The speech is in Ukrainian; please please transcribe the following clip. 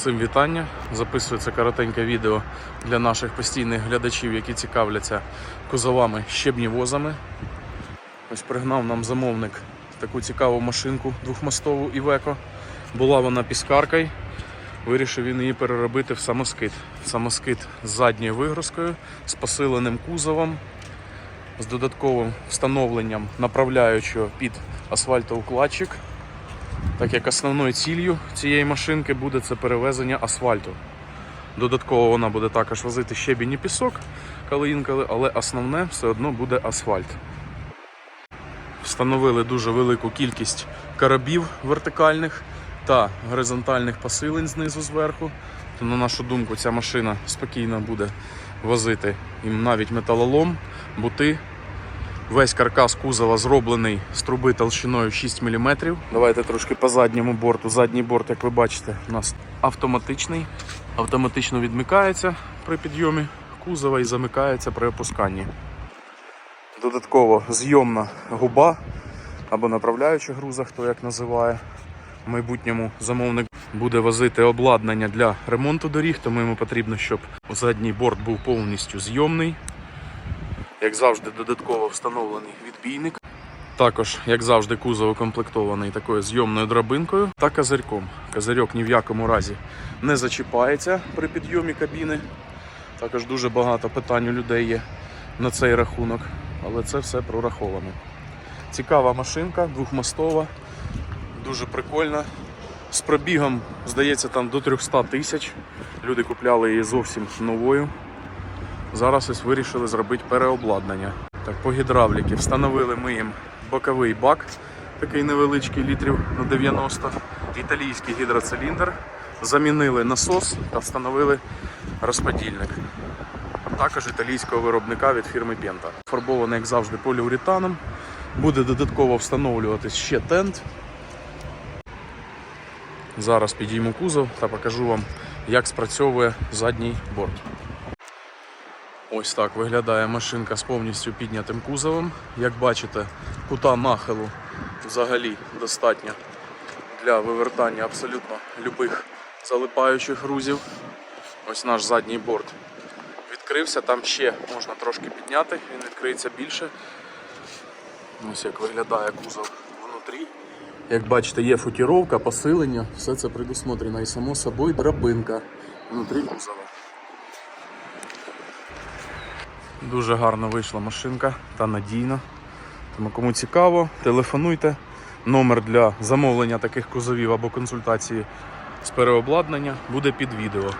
Всім вітання. Записується коротеньке відео для наших постійних глядачів, які цікавляться кузовами щебнівозами. Ось пригнав нам замовник таку цікаву машинку двохмостову Івеко. Була вона піскаркою. Вирішив він її переробити в самоскид. Самоскид з задньою вигрузкою, з посиленим кузовом, з додатковим встановленням направляючого під асфальтоукладчик так як основною ціллю цієї машинки буде це перевезення асфальту. Додатково вона буде також возити щебінь і пісок, коли інколи, але основне все одно буде асфальт. Встановили дуже велику кількість коробів вертикальних та горизонтальних посилень знизу зверху. То, на нашу думку, ця машина спокійно буде возити їм навіть металолом, бути, Весь каркас кузова зроблений з труби толщиною 6 мм. Давайте трошки по задньому борту. Задній борт, як ви бачите, у нас автоматичний. Автоматично відмикається при підйомі кузова і замикається при опусканні. Додатково зйомна губа або направляюча груза, хто як називає. В майбутньому замовник буде возити обладнання для ремонту доріг, тому йому потрібно, щоб задній борт був повністю зйомний. Як завжди, додатково встановлений відбійник. Також, як завжди, кузов укомплектований такою зйомною драбинкою та козирьком. Козирьок ні в якому разі не зачіпається при підйомі кабіни. Також дуже багато питань у людей є на цей рахунок, але це все прораховано. Цікава машинка, двохмостова, дуже прикольна. З пробігом, здається, там до 300 тисяч. Люди купляли її зовсім новою. Зараз ось вирішили зробити переобладнання. Так, по гідравліки встановили ми їм боковий бак, такий невеличкий літрів на 90, італійський гідроциліндр, замінили насос та встановили розподільник. Також італійського виробника від фірми Penta. Фарбований, як завжди, поліуретаном. Буде додатково встановлюватись ще тент. Зараз підійму кузов та покажу вам, як спрацьовує задній борт. Ось так виглядає машинка з повністю піднятим кузовом. Як бачите, кута нахилу взагалі достатньо для вивертання абсолютно любих залипаючих грузів. Ось наш задній борт відкрився, там ще можна трошки підняти, він відкриється більше. Ось як виглядає кузов внутрі. Як бачите, є футіровка, посилення, все це предусмотрено і само собою драбинка внутрі кузова. Дуже гарно вийшла машинка та надійна. Тому кому цікаво, телефонуйте. Номер для замовлення таких кузовів або консультації з переобладнання буде під відео.